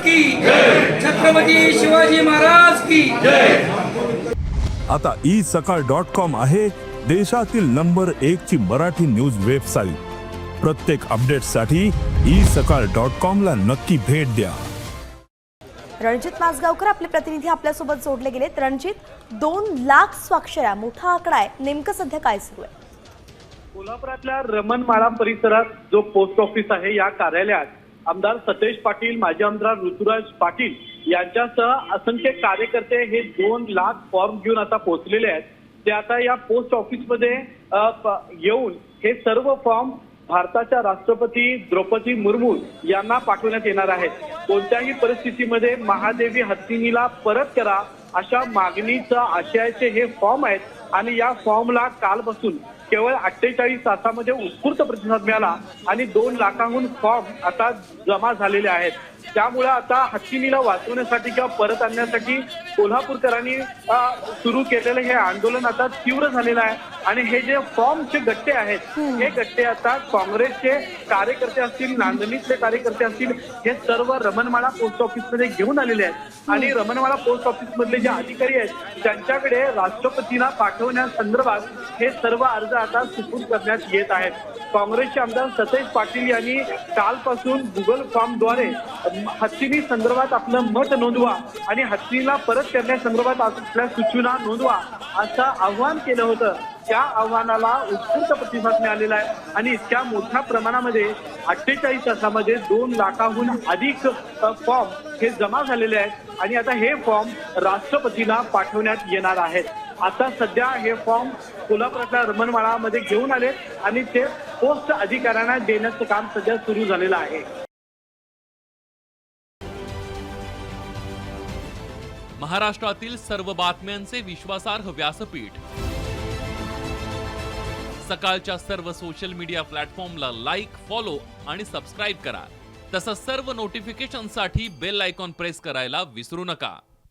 की छत्रपती शिवाजी महाराज की आता ई सकाळ डॉट कॉम आहे देशातील नंबर एक ची मराठी न्यूज वेबसाईट. प्रत्येक अपडेटसाठी ई सकाळ डॉट कॉम ला नक्की भेट द्या. रणजित माजगावकर आपले प्रतिनिधी आपल्यासोबत जोडले गेलेत. रणजित दोन लाख स्वाक्षऱ्या मोठा आकडा आहे. नेमकं सध्या काय सुरू आहे? कोल्हापुरातल्या रमणमाळा परिसरात जो पोस्ट ऑफिस आहे या कार्यालयात आमदार सतेज पाटील माजी आमदार ऋतुराज पाटील यांच्यासह असंख्य कार्यकर्ते हे दोन लाख फॉर्म घेऊन आता पोहोचलेले आहेत. ते आता या पोस्ट ऑफिसमध्ये प- येऊन हे सर्व फॉर्म भारताच्या राष्ट्रपती द्रौपदी मुर्मू यांना पाठवण्यात येणार आहेत. कोणत्याही परिस्थितीमध्ये महादेवी हत्तीनीला परत करा अशा मागणीचा आशयाचे हे फॉर्म आहेत आणि या फॉर्मला कालपासून केवळ अठ्ठेचाळीस तासामध्ये उत्स्फूर्त प्रतिसाद मिळाला आणि दोन लाखाहून फॉर्म आता जमा झालेले आहेत. त्यामुळे आता हत्तीनीला वाचवण्यासाठी किंवा परत आणण्यासाठी कोल्हापूरकरांनी सुरू केलेलं हे आंदोलन आता तीव्र झालेलं आहे. आणि हे जे फॉर्मचे गट्टे आहेत हे गट्टे आता काँग्रेसचे कार्यकर्ते असतील नांदणीतले कार्यकर्ते असतील हे सर्व रमणमाळा पोस्ट ऑफिसमध्ये घेऊन आलेले आहेत. आणि रमणमाळा पोस्ट ऑफिस मधले जे अधिकारी आहेत त्यांच्याकडे राष्ट्रपतींना पाठवण्यासंदर्भात हे सर्व अर्ज आता सुपूर्द करण्यात येत आहेत. काँग्रेसचे आमदार सतेज पाटील यांनी कालपासून गुगल फॉर्मद्वारे हत्तीनी संदर्भात आपलं मत नोंदवा आणि हत्तीला परत करण्यासंदर्भात आपल्या सूचना नोंदवा असं आव्हान केलं होतं. त्या आव्हानाला उत्स्फूर्त प्रतिसाद मिळालेला आहे आणि इतक्या मोठ्या प्रमाणामध्ये अठ्ठेचाळीस तासामध्ये दोन लाखाहून अधिक फॉर्म हे जमा झालेले आहेत आणि आता हे फॉर्म राष्ट्रपतीला पाठवण्यात येणार आहेत. आता सध्या हे फॉर्म कोल्हापुरातल्या रमणवाळामध्ये घेऊन आले आणि ते पोस्ट अधिकाऱ्यांना देण्याचं काम सध्या सुरू झालेलं आहे. महाराष्ट्रातील सर्व बातम्यांचे विश्वासार्ह व्यासपीठ. सकाळच्या सर्व सोशल मीडिया प्लॅटफॉर्मला लाईक फॉलो आणि सबस्क्राईब करा. तसंच सर्व नोटिफिकेशनसाठी बेल आयकॉन प्रेस करायला विसरू नका.